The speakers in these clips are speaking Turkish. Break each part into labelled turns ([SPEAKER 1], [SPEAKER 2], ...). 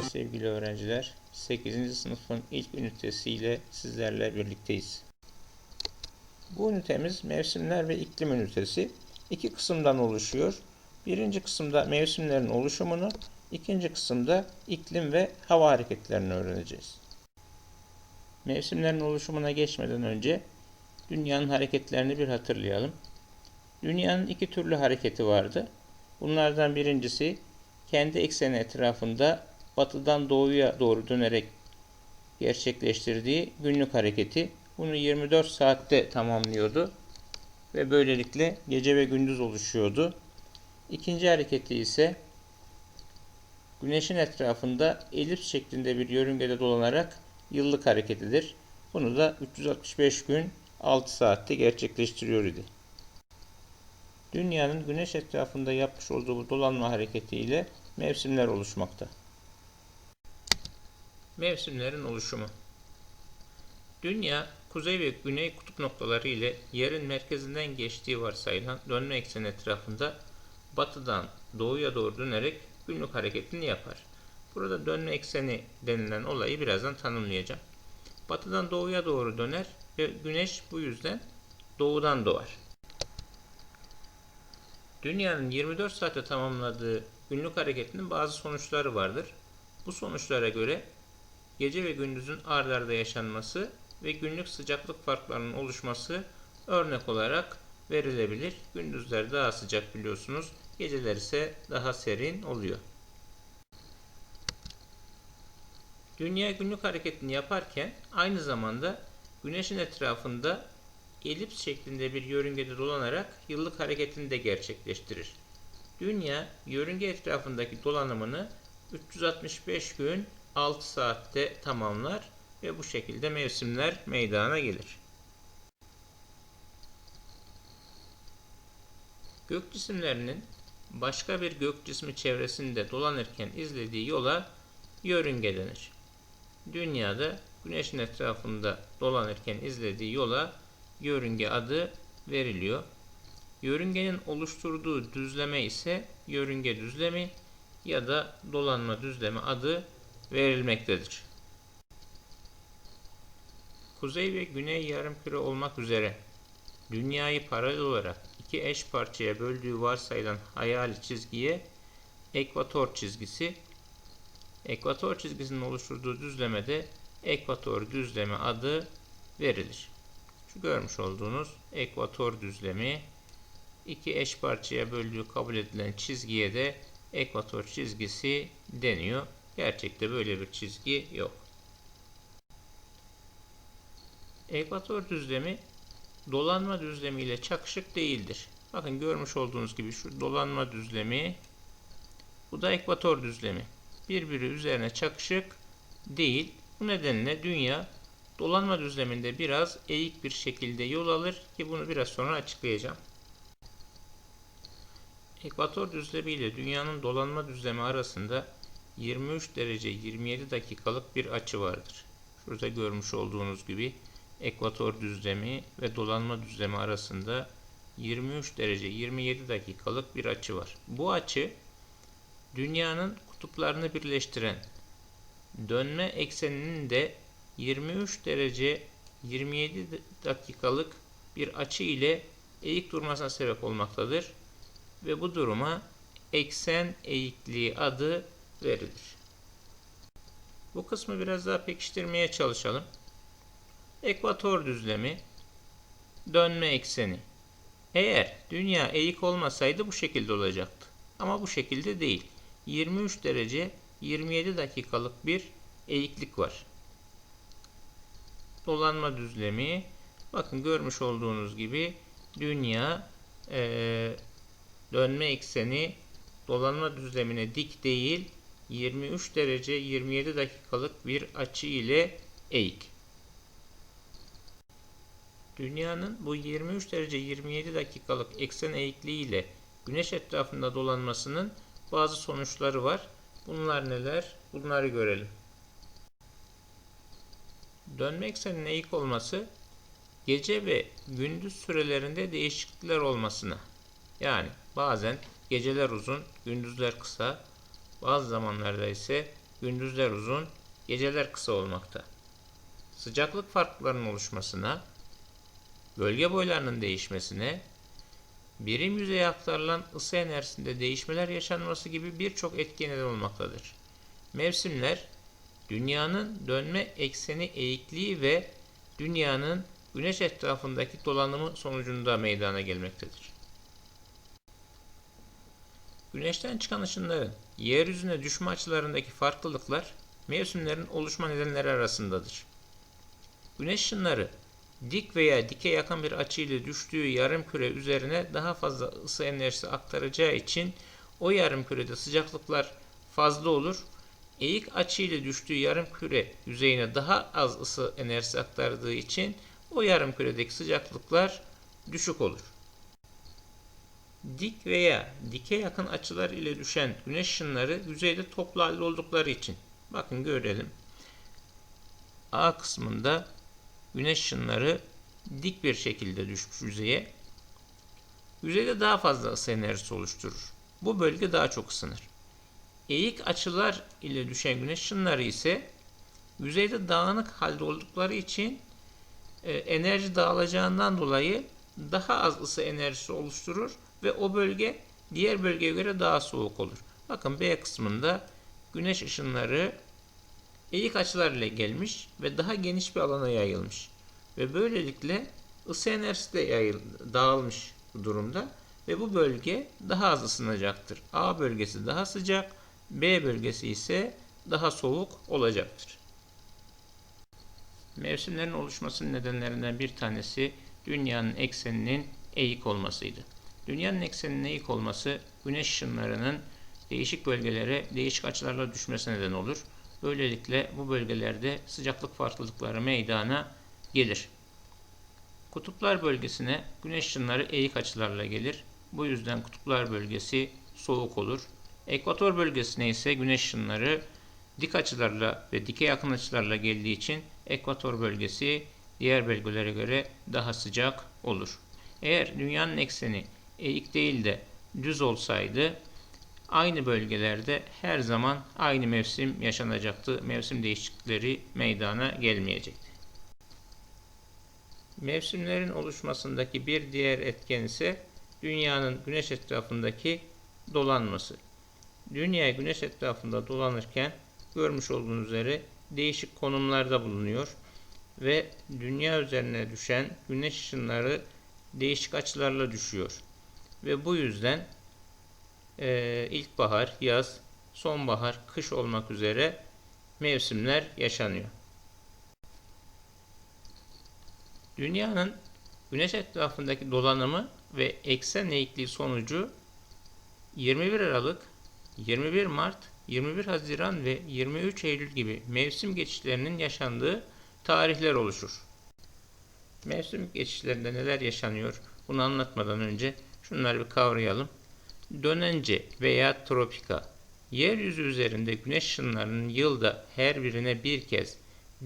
[SPEAKER 1] Merhaba sevgili öğrenciler. 8. sınıfın ilk ünitesiyle sizlerle birlikteyiz. Bu ünitemiz mevsimler ve iklim ünitesi. iki kısımdan oluşuyor. Birinci kısımda mevsimlerin oluşumunu, ikinci kısımda iklim ve hava hareketlerini öğreneceğiz. Mevsimlerin oluşumuna geçmeden önce dünyanın hareketlerini bir hatırlayalım. Dünyanın iki türlü hareketi vardı. Bunlardan birincisi kendi ekseni etrafında batıdan doğuya doğru dönerek gerçekleştirdiği günlük hareketi. Bunu 24 saatte tamamlıyordu ve böylelikle gece ve gündüz oluşuyordu. İkinci hareketi ise Güneşin etrafında elips şeklinde bir yörüngede dolanarak yıllık hareketidir. Bunu da 365 gün 6 saatte gerçekleştiriyor idi. Dünyanın güneş etrafında yapmış olduğu bu dolanma hareketiyle mevsimler oluşmakta. Mevsimlerin oluşumu Dünya, kuzey ve güney kutup noktaları ile yerin merkezinden geçtiği varsayılan dönme ekseni etrafında batıdan doğuya doğru dönerek günlük hareketini yapar. Burada dönme ekseni denilen olayı birazdan tanımlayacağım. Batıdan doğuya doğru döner ve güneş bu yüzden doğudan doğar. Dünyanın 24 saate tamamladığı günlük hareketinin bazı sonuçları vardır. Bu sonuçlara göre gece ve gündüzün ard arda yaşanması ve günlük sıcaklık farklarının oluşması örnek olarak verilebilir. Gündüzler daha sıcak biliyorsunuz. Geceler ise daha serin oluyor. Dünya günlük hareketini yaparken aynı zamanda güneşin etrafında elips şeklinde bir yörüngede dolanarak yıllık hareketini de gerçekleştirir. Dünya yörünge etrafındaki dolanımını 365 gün 6 saatte tamamlar ve bu şekilde mevsimler meydana gelir. Gök cisimlerinin başka bir gök cismi çevresinde dolanırken izlediği yola yörünge denir. Dünyada güneşin etrafında dolanırken izlediği yola yörünge adı veriliyor. Yörüngenin oluşturduğu düzleme ise yörünge düzlemi ya da dolanma düzlemi adı verilmektedir. Kuzey ve güney yarımküre olmak üzere dünyayı paralel olarak iki eş parçaya böldüğü varsayılan hayali çizgiye ekvator çizgisi, ekvator çizgisinin oluşturduğu düzlemede ekvator düzlemi adı verilir. Şu görmüş olduğunuz ekvator düzlemi iki eş parçaya böldüğü kabul edilen çizgiye de ekvator çizgisi deniyor. Gerçekte böyle bir çizgi yok. Ekvator düzlemi dolanma düzlemi ile çakışık değildir. Bakın görmüş olduğunuz gibi şu dolanma düzlemi bu da ekvator düzlemi. Birbiri üzerine çakışık değil. Bu nedenle dünya dolanma düzleminde biraz eğik bir şekilde yol alır ki bunu biraz sonra açıklayacağım. Ekvator düzlemi ile dünyanın dolanma düzlemi arasında 23 derece 27 dakikalık bir açı vardır. Şurada görmüş olduğunuz gibi ekvator düzlemi ve dolanma düzlemi arasında 23 derece 27 dakikalık bir açı var. Bu açı dünyanın kutuplarını birleştiren dönme ekseninin de 23 derece 27 dakikalık bir açı ile eğik durmasına sebep olmaktadır ve bu duruma eksen eğikliği adı verilir. Bu kısmı biraz daha pekiştirmeye çalışalım. Ekvator düzlemi, dönme ekseni. Eğer dünya eğik olmasaydı bu şekilde olacaktı. Ama bu şekilde değil. 23 derece 27 dakikalık bir eğiklik var. Dolanma düzlemi. Bakın görmüş olduğunuz gibi dünya e, dönme ekseni dolanma düzlemine dik değil 23 derece 27 dakikalık bir açı ile eğik. Dünyanın bu 23 derece 27 dakikalık eksen eğikliği ile güneş etrafında dolanmasının bazı sonuçları var. Bunlar neler? Bunları görelim. Dönme ekseninin eğik olması gece ve gündüz sürelerinde değişiklikler olmasına yani bazen geceler uzun, gündüzler kısa, bazı zamanlarda ise gündüzler uzun, geceler kısa olmakta. Sıcaklık farklarının oluşmasına, bölge boylarının değişmesine, birim yüzeye aktarılan ısı enerjisinde değişmeler yaşanması gibi birçok etki neden olmaktadır. Mevsimler, dünyanın dönme ekseni eğikliği ve dünyanın güneş etrafındaki dolanımı sonucunda meydana gelmektedir. Güneşten çıkan ışınların yeryüzüne düşme açılarındaki farklılıklar mevsimlerin oluşma nedenleri arasındadır. Güneş ışınları dik veya dike yakın bir açıyla düştüğü yarım küre üzerine daha fazla ısı enerjisi aktaracağı için o yarım kürede sıcaklıklar fazla olur. Eğik açıyla düştüğü yarım küre yüzeyine daha az ısı enerjisi aktardığı için o yarım küredeki sıcaklıklar düşük olur. Dik veya dike yakın açılar ile düşen güneş ışınları yüzeyde toplu halde oldukları için bakın görelim. A kısmında güneş ışınları dik bir şekilde düşmüş yüzeye. Yüzeyde daha fazla ısı enerjisi oluşturur. Bu bölge daha çok ısınır. Eğik açılar ile düşen güneş ışınları ise yüzeyde dağınık halde oldukları için e, enerji dağılacağından dolayı daha az ısı enerjisi oluşturur ve o bölge diğer bölgeye göre daha soğuk olur. Bakın B kısmında güneş ışınları eğik açılar ile gelmiş ve daha geniş bir alana yayılmış. Ve böylelikle ısı enerjisi de yayıl, dağılmış durumda ve bu bölge daha az ısınacaktır. A bölgesi daha sıcak, B bölgesi ise daha soğuk olacaktır. Mevsimlerin oluşmasının nedenlerinden bir tanesi dünyanın ekseninin eğik olmasıydı. Dünyanın ekseninin eğik olması güneş ışınlarının değişik bölgelere değişik açılarla düşmesine neden olur. Böylelikle bu bölgelerde sıcaklık farklılıkları meydana gelir. Kutuplar bölgesine güneş ışınları eğik açılarla gelir. Bu yüzden kutuplar bölgesi soğuk olur. Ekvator bölgesine ise güneş ışınları dik açılarla ve dike yakın açılarla geldiği için ekvator bölgesi diğer bölgelere göre daha sıcak olur. Eğer dünyanın ekseni eğik değil de düz olsaydı aynı bölgelerde her zaman aynı mevsim yaşanacaktı. Mevsim değişiklikleri meydana gelmeyecekti. Mevsimlerin oluşmasındaki bir diğer etken ise dünyanın güneş etrafındaki dolanması. Dünya güneş etrafında dolanırken görmüş olduğunuz üzere değişik konumlarda bulunuyor ve dünya üzerine düşen güneş ışınları değişik açılarla düşüyor. Ve bu yüzden e, ilkbahar, yaz, sonbahar, kış olmak üzere mevsimler yaşanıyor. Dünyanın güneş etrafındaki dolanımı ve eksen eğikliği sonucu 21 Aralık, 21 Mart, 21 Haziran ve 23 Eylül gibi mevsim geçişlerinin yaşandığı tarihler oluşur. Mevsim geçişlerinde neler yaşanıyor bunu anlatmadan önce şunları bir kavrayalım. Dönence veya tropika yeryüzü üzerinde güneş ışınlarının yılda her birine bir kez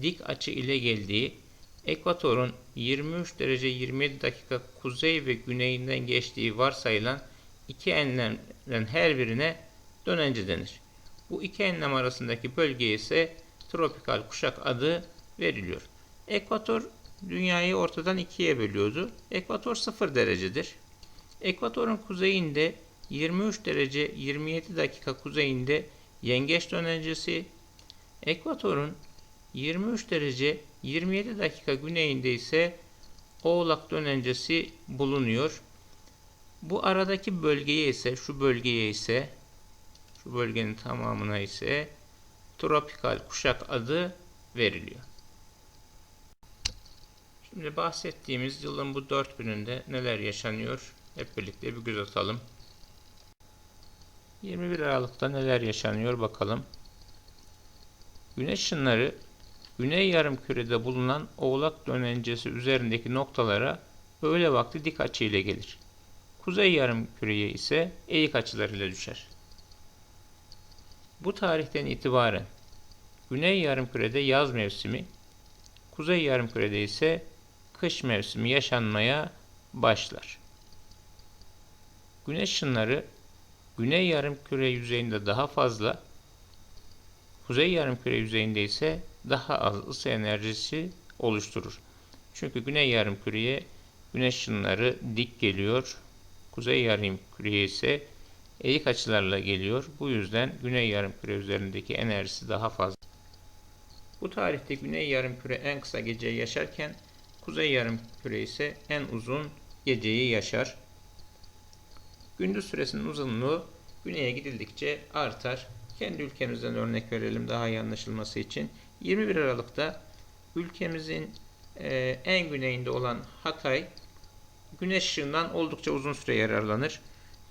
[SPEAKER 1] dik açı ile geldiği ekvatorun 23 derece 27 dakika kuzey ve güneyinden geçtiği varsayılan iki enlemden her birine dönence denir. Bu iki enlem arasındaki bölgeye ise tropikal kuşak adı veriliyor. Ekvator dünyayı ortadan ikiye bölüyordu. Ekvator 0 derecedir. Ekvatorun kuzeyinde 23 derece 27 dakika kuzeyinde yengeç dönencesi, ekvatorun 23 derece 27 dakika güneyinde ise oğlak dönencesi bulunuyor. Bu aradaki bölgeye ise şu bölgeye ise şu bölgenin tamamına ise tropikal kuşak adı veriliyor. Şimdi bahsettiğimiz yılın bu dört gününde neler yaşanıyor hep birlikte bir göz atalım. 21 Aralık'ta neler yaşanıyor bakalım. Güneş ışınları Güney yarımkürede bulunan Oğlak dönencesi üzerindeki noktalara öğle vakti dik açı ile gelir. Kuzey yarımküreye ise eğik açılarıyla düşer. Bu tarihten itibaren Güney yarımkürede yaz mevsimi, Kuzey yarımkürede ise kış mevsimi yaşanmaya başlar. Güneş ışınları Güney yarımküre yüzeyinde daha fazla, Kuzey yarımküre yüzeyinde ise daha az ısı enerjisi oluşturur. Çünkü güney yarımküreye güneş ışınları dik geliyor. Kuzey yarımküreye ise eğik açılarla geliyor. Bu yüzden güney yarımküre üzerindeki enerjisi daha fazla. Bu tarihte güney yarımküre en kısa geceyi yaşarken kuzey yarımküre ise en uzun geceyi yaşar. Gündüz süresinin uzunluğu güneye gidildikçe artar. Kendi ülkemizden örnek verelim daha iyi anlaşılması için. 21 Aralık'ta ülkemizin e, en güneyinde olan Hatay güneş ışığından oldukça uzun süre yararlanır.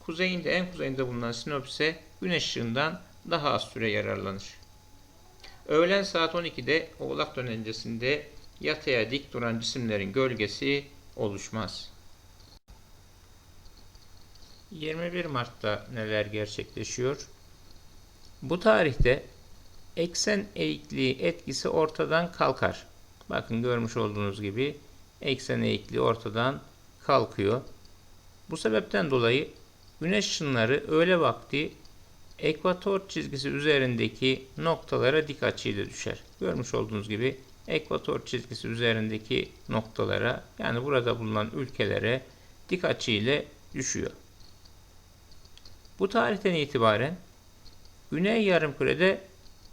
[SPEAKER 1] Kuzeyinde en kuzeyinde bulunan Sinop ise güneş ışığından daha az süre yararlanır. Öğlen saat 12'de Oğlak dönencesinde yataya dik duran cisimlerin gölgesi oluşmaz. 21 Mart'ta neler gerçekleşiyor? Bu tarihte eksen eğikliği etkisi ortadan kalkar. Bakın görmüş olduğunuz gibi eksen eğikliği ortadan kalkıyor. Bu sebepten dolayı güneş ışınları öğle vakti ekvator çizgisi üzerindeki noktalara dik açıyla düşer. Görmüş olduğunuz gibi ekvator çizgisi üzerindeki noktalara yani burada bulunan ülkelere dik açı ile düşüyor. Bu tarihten itibaren Güney yarımkürede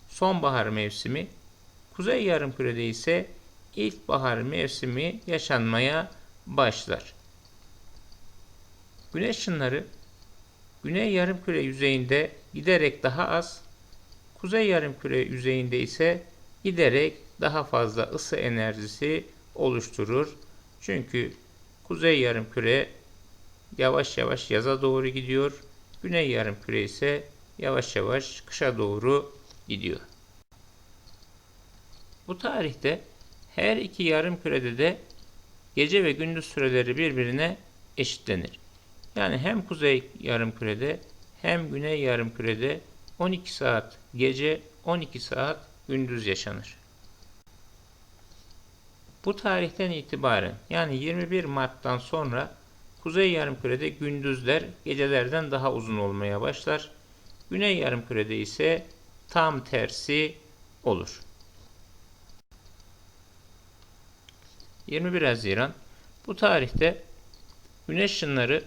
[SPEAKER 1] sonbahar mevsimi, kuzey yarımkürede ise ilkbahar mevsimi yaşanmaya başlar. Güneş ışınları güney yarımküre yüzeyinde giderek daha az, kuzey yarımküre yüzeyinde ise giderek daha fazla ısı enerjisi oluşturur. Çünkü kuzey yarımküre yavaş yavaş yaza doğru gidiyor. Güney yarımküre ise yavaş yavaş kışa doğru gidiyor. Bu tarihte her iki yarım kürede de gece ve gündüz süreleri birbirine eşitlenir. Yani hem kuzey yarım kürede hem güney yarım kürede 12 saat gece 12 saat gündüz yaşanır. Bu tarihten itibaren yani 21 Mart'tan sonra kuzey yarımkürede gündüzler gecelerden daha uzun olmaya başlar. Güney yarımkürede ise tam tersi olur. 21 Haziran bu tarihte güneş ışınları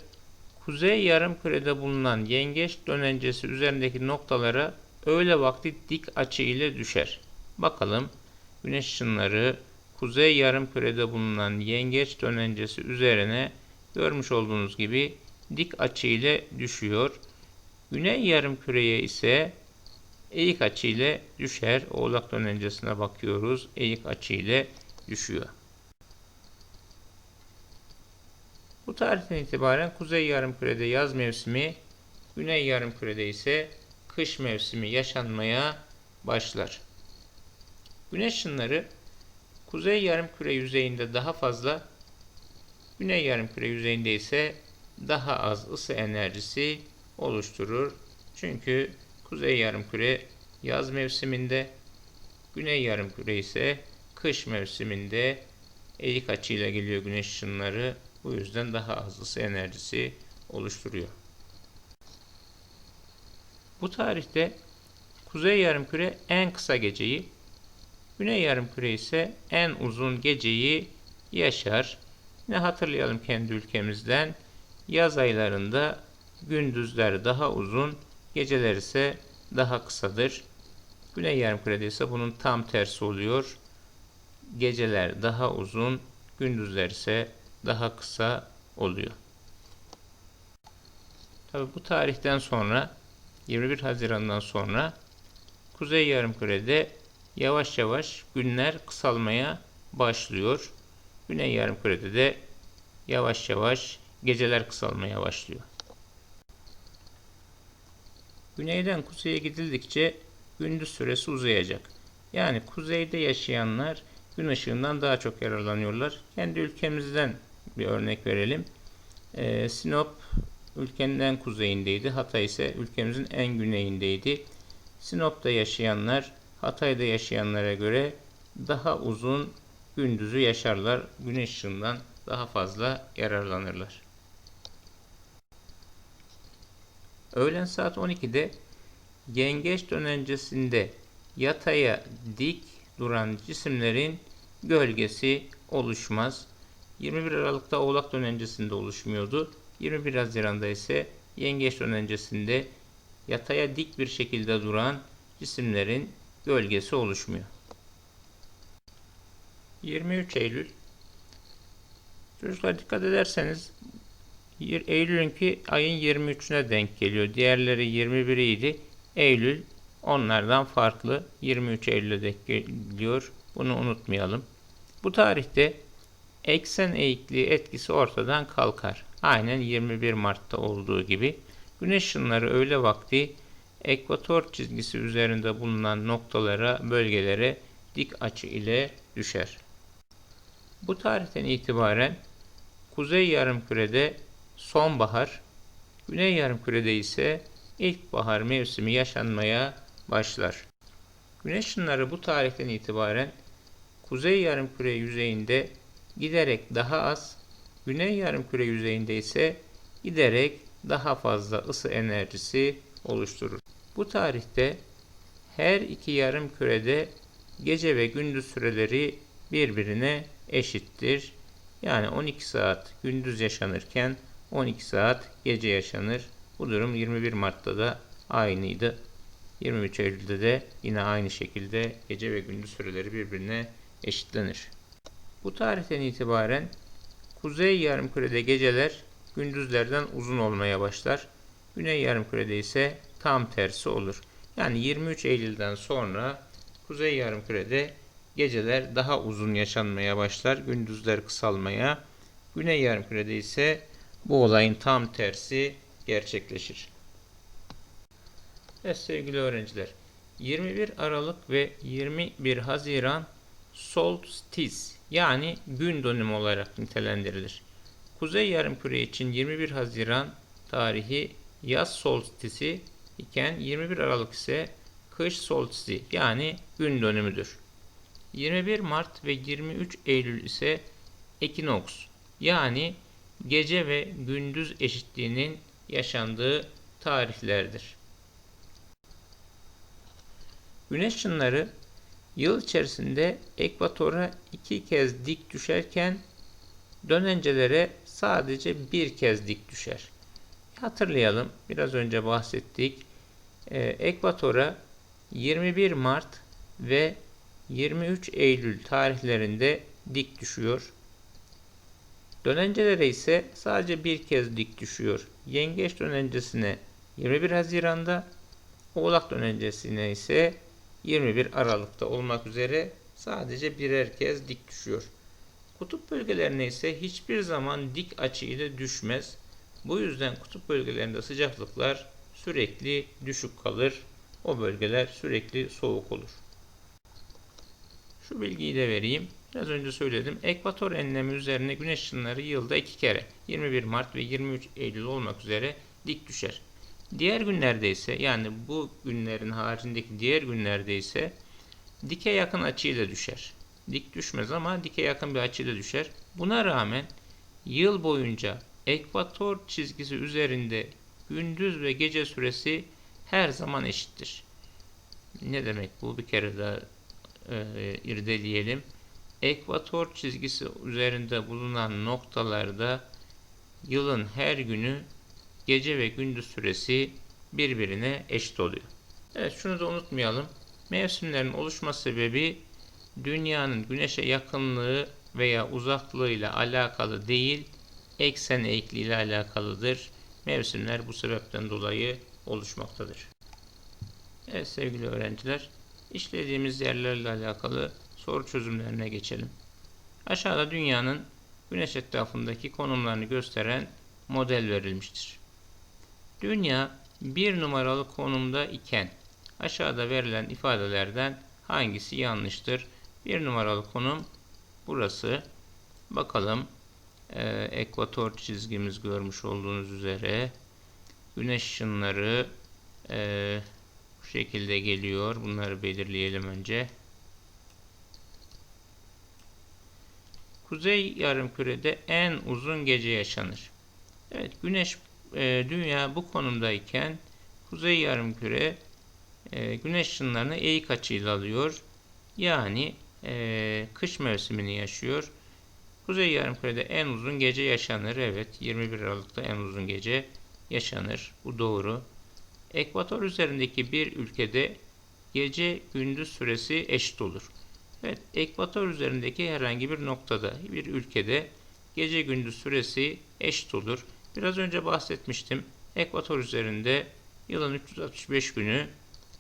[SPEAKER 1] kuzey yarımkürede bulunan yengeç dönencesi üzerindeki noktalara öğle vakti dik açı ile düşer. Bakalım güneş ışınları kuzey yarımkürede bulunan yengeç dönencesi üzerine görmüş olduğunuz gibi dik açı ile düşüyor. Güney yarım küreye ise eğik açı ile düşer. Oğlak dönencesine bakıyoruz. Eğik açı ile düşüyor. Bu tarihten itibaren kuzey yarım kürede yaz mevsimi, güney yarım kürede ise kış mevsimi yaşanmaya başlar. Güneş ışınları kuzey yarım küre yüzeyinde daha fazla, güney yarım küre yüzeyinde ise daha az ısı enerjisi oluşturur. Çünkü kuzey yarımküre yaz mevsiminde, güney yarımküre ise kış mevsiminde eğik açıyla geliyor güneş ışınları. Bu yüzden daha az ısı enerjisi oluşturuyor. Bu tarihte kuzey yarımküre en kısa geceyi, güney yarımküre ise en uzun geceyi yaşar. Ne hatırlayalım kendi ülkemizden. Yaz aylarında gündüzler daha uzun, geceler ise daha kısadır. Güney yarımkürede ise bunun tam tersi oluyor. Geceler daha uzun, gündüzler ise daha kısa oluyor. Tabi bu tarihten sonra 21 Haziran'dan sonra Kuzey Yarımküre'de yavaş yavaş günler kısalmaya başlıyor. Güney Yarımküre'de de yavaş yavaş geceler kısalmaya başlıyor. Güneyden kuzeye gidildikçe gündüz süresi uzayacak. Yani kuzeyde yaşayanlar gün ışığından daha çok yararlanıyorlar. Kendi ülkemizden bir örnek verelim. Ee, Sinop ülkenin en kuzeyindeydi. Hatay ise ülkemizin en güneyindeydi. Sinop'ta yaşayanlar Hatay'da yaşayanlara göre daha uzun gündüzü yaşarlar. Güneş ışığından daha fazla yararlanırlar. Öğlen saat 12'de yengeç dönencesinde yataya dik duran cisimlerin gölgesi oluşmaz. 21 Aralık'ta Oğlak dönencesinde oluşmuyordu. 21 Haziran'da ise Yengeç dönencesinde yataya dik bir şekilde duran cisimlerin gölgesi oluşmuyor. 23 Eylül Çocuklar dikkat ederseniz Eylül'ünki ayın 23'üne denk geliyor. Diğerleri 21 idi. Eylül onlardan farklı. 23 Eylül'e denk geliyor. Bunu unutmayalım. Bu tarihte eksen eğikliği etkisi ortadan kalkar. Aynen 21 Mart'ta olduğu gibi. Güneş ışınları öğle vakti ekvator çizgisi üzerinde bulunan noktalara, bölgelere dik açı ile düşer. Bu tarihten itibaren kuzey yarımkürede sonbahar, güney yarımkürede ise ilkbahar mevsimi yaşanmaya başlar. Güneş ışınları bu tarihten itibaren kuzey yarımküre yüzeyinde giderek daha az, güney yarımküre yüzeyinde ise giderek daha fazla ısı enerjisi oluşturur. Bu tarihte her iki yarım kürede gece ve gündüz süreleri birbirine eşittir. Yani 12 saat gündüz yaşanırken 12 saat gece yaşanır. Bu durum 21 Mart'ta da aynıydı. 23 Eylül'de de yine aynı şekilde gece ve gündüz süreleri birbirine eşitlenir. Bu tarihten itibaren kuzey yarımkürede geceler gündüzlerden uzun olmaya başlar. Güney yarımkürede ise tam tersi olur. Yani 23 Eylül'den sonra kuzey yarımkürede geceler daha uzun yaşanmaya başlar, gündüzler kısalmaya. Güney yarımkürede ise bu olayın tam tersi gerçekleşir. Evet sevgili öğrenciler, 21 Aralık ve 21 Haziran solstice yani gün dönümü olarak nitelendirilir. Kuzey yarımküre için 21 Haziran tarihi yaz solstisi iken 21 Aralık ise kış solstisi yani gün dönümüdür. 21 Mart ve 23 Eylül ise ekinoks yani gece ve gündüz eşitliğinin yaşandığı tarihlerdir. Güneş ışınları yıl içerisinde ekvatora iki kez dik düşerken dönencelere sadece bir kez dik düşer. Hatırlayalım, biraz önce bahsettik. Ee, ekvatora 21 Mart ve 23 Eylül tarihlerinde dik düşüyor. Dönencelere ise sadece bir kez dik düşüyor. Yengeç dönencesine 21 Haziran'da, Oğlak dönencesine ise 21 Aralık'ta olmak üzere sadece birer kez dik düşüyor. Kutup bölgelerine ise hiçbir zaman dik açı ile düşmez. Bu yüzden kutup bölgelerinde sıcaklıklar sürekli düşük kalır. O bölgeler sürekli soğuk olur. Şu bilgiyi de vereyim. Biraz önce söyledim. Ekvator enlemi üzerine güneş ışınları yılda iki kere 21 Mart ve 23 Eylül olmak üzere dik düşer. Diğer günlerde ise yani bu günlerin haricindeki diğer günlerde ise dike yakın açıyla düşer. Dik düşmez ama dike yakın bir açıyla düşer. Buna rağmen yıl boyunca ekvator çizgisi üzerinde gündüz ve gece süresi her zaman eşittir. Ne demek bu? Bir kere daha e, irdeleyelim. Ekvator çizgisi üzerinde bulunan noktalarda yılın her günü gece ve gündüz süresi birbirine eşit oluyor. Evet şunu da unutmayalım. Mevsimlerin oluşma sebebi dünyanın güneşe yakınlığı veya uzaklığıyla alakalı değil, eksen eğikliği ile alakalıdır. Mevsimler bu sebepten dolayı oluşmaktadır. Evet sevgili öğrenciler, işlediğimiz yerlerle alakalı soru çözümlerine geçelim. Aşağıda dünyanın güneş etrafındaki konumlarını gösteren model verilmiştir. Dünya bir numaralı konumda iken aşağıda verilen ifadelerden hangisi yanlıştır? Bir numaralı konum burası. Bakalım e, ekvator çizgimiz görmüş olduğunuz üzere güneş ışınları e, şekilde geliyor. Bunları belirleyelim önce. Kuzey yarımkürede en uzun gece yaşanır. Evet, Güneş e, Dünya bu konumdayken Kuzey yarımküre e, güneş ışınlarını eğik açıyla alıyor. Yani e, kış mevsimini yaşıyor. Kuzey yarımkürede en uzun gece yaşanır. Evet 21 Aralık'ta en uzun gece yaşanır. Bu doğru. Ekvator üzerindeki bir ülkede gece gündüz süresi eşit olur. Evet, ekvator üzerindeki herhangi bir noktada, bir ülkede gece gündüz süresi eşit olur. Biraz önce bahsetmiştim. Ekvator üzerinde yılın 365 günü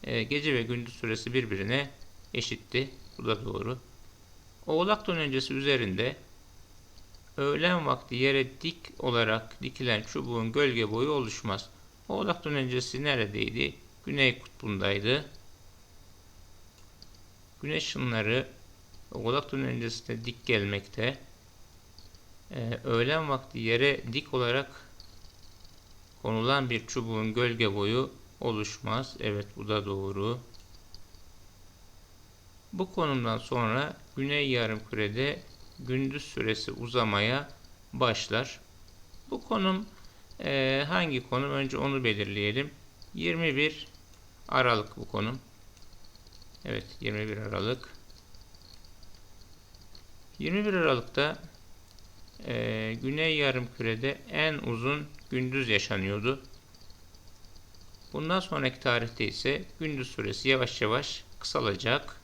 [SPEAKER 1] e, gece ve gündüz süresi birbirine eşitti. Bu da doğru. Oğlak dönöncesi üzerinde öğlen vakti yere dik olarak dikilen çubuğun gölge boyu oluşmaz. Oğlak dönencesi neredeydi? Güney kutbundaydı. Güneş ışınları Oğlak dönencesinde dik gelmekte. Ee, öğlen vakti yere dik olarak konulan bir çubuğun gölge boyu oluşmaz. Evet bu da doğru. Bu konumdan sonra güney yarımkürede gündüz süresi uzamaya başlar. Bu konum e, hangi konum? Önce onu belirleyelim. 21 Aralık bu konum. Evet 21 Aralık. 21 Aralık'ta e, Güney Yarımküre'de en uzun gündüz yaşanıyordu. Bundan sonraki tarihte ise gündüz süresi yavaş yavaş kısalacak.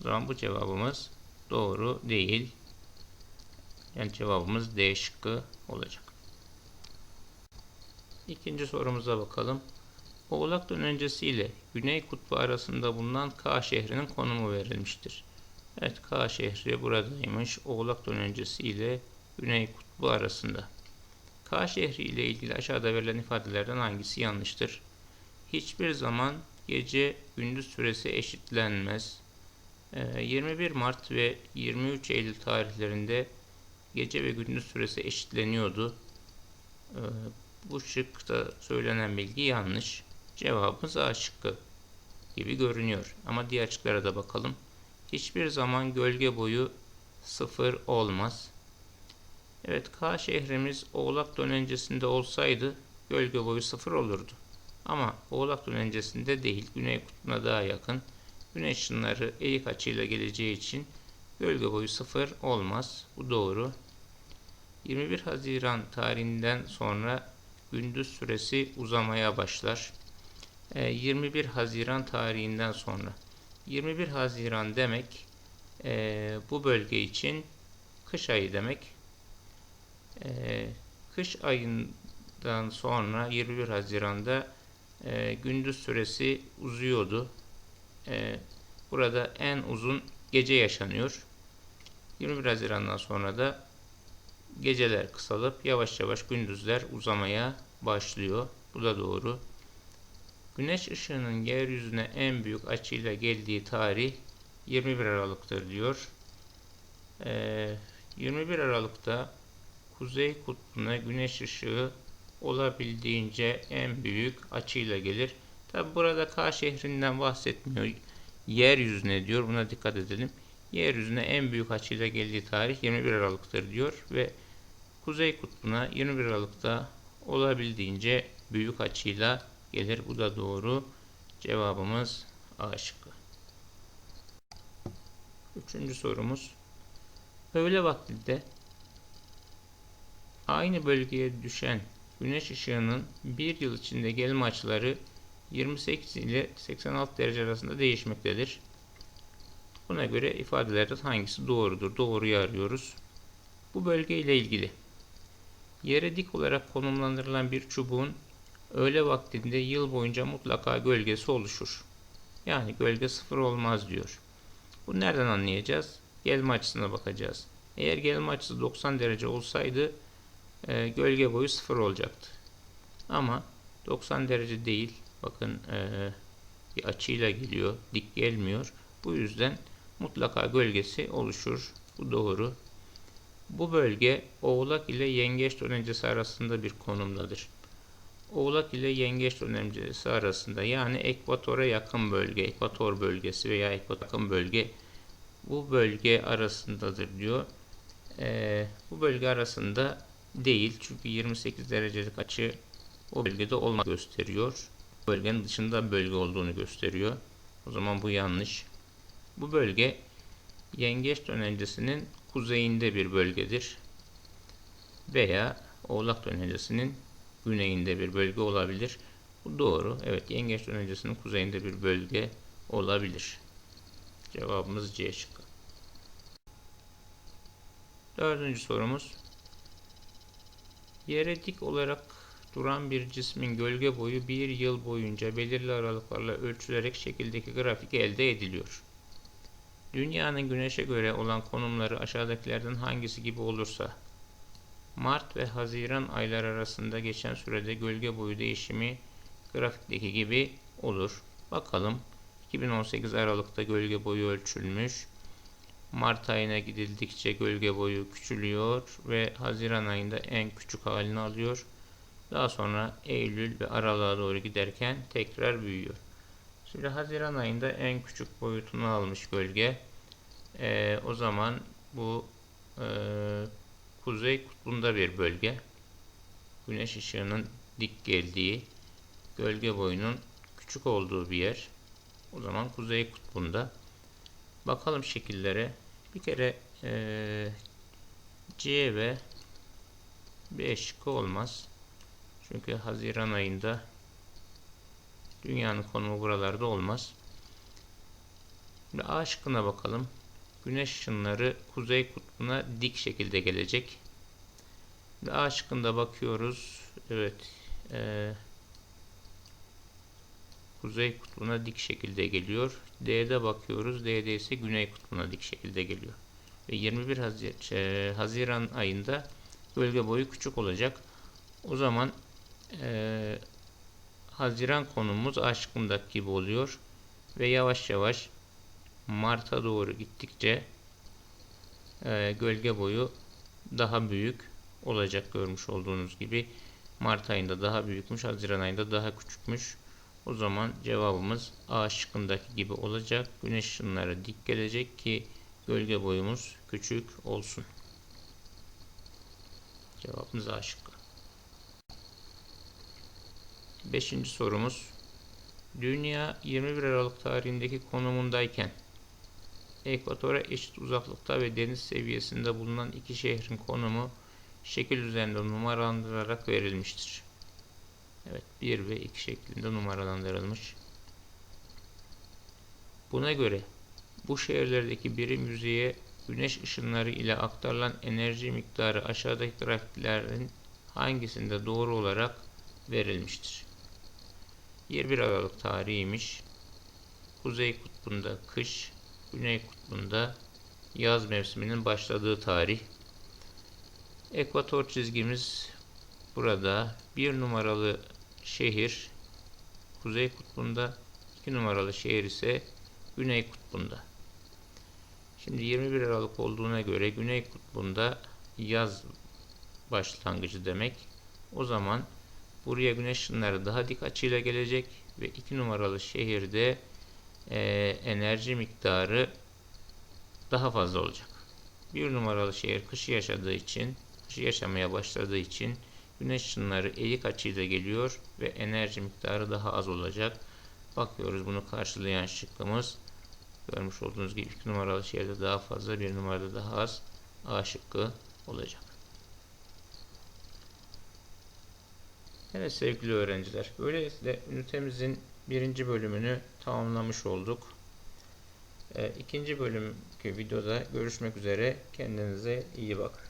[SPEAKER 1] O zaman bu cevabımız doğru değil. Yani cevabımız D şıkkı olacak. İkinci sorumuza bakalım. Oğlak dönöncesi ile Güney Kutbu arasında bulunan K şehrinin konumu verilmiştir. Evet K şehri buradaymış. Oğlak dönöncesi ile Güney Kutbu arasında. K şehri ile ilgili aşağıda verilen ifadelerden hangisi yanlıştır? Hiçbir zaman gece gündüz süresi eşitlenmez. 21 Mart ve 23 Eylül tarihlerinde gece ve gündüz süresi eşitleniyordu. Bu şıkta söylenen bilgi yanlış. Cevabımız A şıkkı gibi görünüyor. Ama diğer şıklara da bakalım. Hiçbir zaman gölge boyu sıfır olmaz. Evet K şehrimiz Oğlak dönencesinde olsaydı gölge boyu sıfır olurdu. Ama Oğlak dönencesinde değil. Güney kutbuna daha yakın. Güneş ışınları eğik açıyla geleceği için gölge boyu sıfır olmaz. Bu doğru. 21 Haziran tarihinden sonra gündüz süresi uzamaya başlar. 21 Haziran tarihinden sonra 21 Haziran demek e, bu bölge için kış ayı demek. E, kış ayından sonra 21 Haziran'da e, gündüz süresi uzuyordu. E, burada en uzun gece yaşanıyor. 21 Haziran'dan sonra da geceler kısalıp yavaş yavaş gündüzler uzamaya başlıyor. Bu da doğru. Güneş ışığının yeryüzüne en büyük açıyla geldiği tarih 21 Aralık'tır diyor. Ee, 21 Aralık'ta Kuzey Kutbu'na güneş ışığı olabildiğince en büyük açıyla gelir. Tabi burada K şehrinden bahsetmiyor. Yeryüzüne diyor. Buna dikkat edelim. Yeryüzüne en büyük açıyla geldiği tarih 21 Aralık'tır diyor ve Kuzey Kutbu'na 21 Aralık'ta olabildiğince büyük açıyla gelir. Bu da doğru. Cevabımız A şıkkı. Üçüncü sorumuz. Öğle vaktinde aynı bölgeye düşen güneş ışığının bir yıl içinde gelme açıları 28 ile 86 derece arasında değişmektedir. Buna göre ifadelerden hangisi doğrudur? Doğruyu arıyoruz. Bu bölge ile ilgili yere dik olarak konumlandırılan bir çubuğun öğle vaktinde yıl boyunca mutlaka gölgesi oluşur. Yani gölge sıfır olmaz diyor. Bu nereden anlayacağız? Gelme açısına bakacağız. Eğer gelme açısı 90 derece olsaydı e, gölge boyu sıfır olacaktı. Ama 90 derece değil. Bakın e, bir açıyla geliyor. Dik gelmiyor. Bu yüzden mutlaka gölgesi oluşur. Bu doğru. Bu bölge Oğlak ile Yengeç dönencesi arasında bir konumdadır. Oğlak ile Yengeç dönemcesi arasında yani ekvatora yakın bölge, ekvator bölgesi veya ekvator yakın bölge bu bölge arasındadır diyor. Ee, bu bölge arasında değil çünkü 28 derecelik açı o bölgede olma gösteriyor. bölgenin dışında bölge olduğunu gösteriyor. O zaman bu yanlış. Bu bölge Yengeç dönencesinin kuzeyinde bir bölgedir. Veya Oğlak dönencesinin güneyinde bir bölge olabilir. Bu doğru. Evet, Yengeç dönencesinin kuzeyinde bir bölge olabilir. Cevabımız C şıkkı. Dördüncü sorumuz. Yere dik olarak duran bir cismin gölge boyu bir yıl boyunca belirli aralıklarla ölçülerek şekildeki grafik elde ediliyor. Dünyanın güneşe göre olan konumları aşağıdakilerden hangisi gibi olursa Mart ve Haziran aylar arasında geçen sürede gölge boyu değişimi grafikteki gibi olur. Bakalım 2018 Aralık'ta gölge boyu ölçülmüş. Mart ayına gidildikçe gölge boyu küçülüyor ve Haziran ayında en küçük halini alıyor. Daha sonra Eylül ve Aralık'a doğru giderken tekrar büyüyor. Şimdi Haziran ayında en küçük boyutunu almış gölge. Ee, o zaman bu e, kuzey kutbunda bir bölge. Güneş ışığının dik geldiği, gölge boyunun küçük olduğu bir yer. O zaman kuzey kutbunda. Bakalım şekillere. Bir kere e, C ve B şıkkı olmaz. Çünkü Haziran ayında dünyanın konumu buralarda olmaz. Şimdi A şıkkına bakalım. Güneş ışınları kuzey kutbuna dik şekilde gelecek. Şimdi A şıkkında bakıyoruz. Evet. E, kuzey kutbuna dik şekilde geliyor. D'de bakıyoruz. D'de ise güney kutbuna dik şekilde geliyor. Ve 21 Haziran, e, Haziran ayında bölge boyu küçük olacak. O zaman e, Haziran konumuz aşkındaki gibi oluyor. Ve yavaş yavaş Mart'a doğru gittikçe e, gölge boyu daha büyük olacak görmüş olduğunuz gibi. Mart ayında daha büyükmüş, Haziran ayında daha küçükmüş. O zaman cevabımız A şıkkındaki gibi olacak. Güneş ışınları dik gelecek ki gölge boyumuz küçük olsun. Cevabımız A şıkkı. Beşinci sorumuz. Dünya 21 Aralık tarihindeki konumundayken ekvatora eşit uzaklıkta ve deniz seviyesinde bulunan iki şehrin konumu şekil üzerinde numaralandırarak verilmiştir. Evet 1 ve 2 şeklinde numaralandırılmış. Buna göre bu şehirlerdeki birim yüzeye güneş ışınları ile aktarılan enerji miktarı aşağıdaki grafiklerin hangisinde doğru olarak verilmiştir? 21 Aralık tarihiymiş. Kuzey kutbunda kış, güney kutbunda yaz mevsiminin başladığı tarih. Ekvator çizgimiz burada. Bir numaralı şehir Kuzey Kutbu'nda, 2 numaralı şehir ise Güney Kutbu'nda. Şimdi 21 Aralık olduğuna göre Güney Kutbu'nda yaz başlangıcı demek. O zaman buraya güneş ışınları daha dik açıyla gelecek ve 2 numaralı şehirde e, enerji miktarı daha fazla olacak. 1 numaralı şehir kışı yaşadığı için, kışı yaşamaya başladığı için Güneş ışınları eğik açıyla geliyor ve enerji miktarı daha az olacak. Bakıyoruz bunu karşılayan şıkkımız. Görmüş olduğunuz gibi 2 numaralı şehirde daha fazla, 1 numarada daha az. A şıkkı olacak. Evet sevgili öğrenciler, böylelikle ünitemizin birinci bölümünü tamamlamış olduk. E, ikinci bölümkü videoda görüşmek üzere. Kendinize iyi bakın.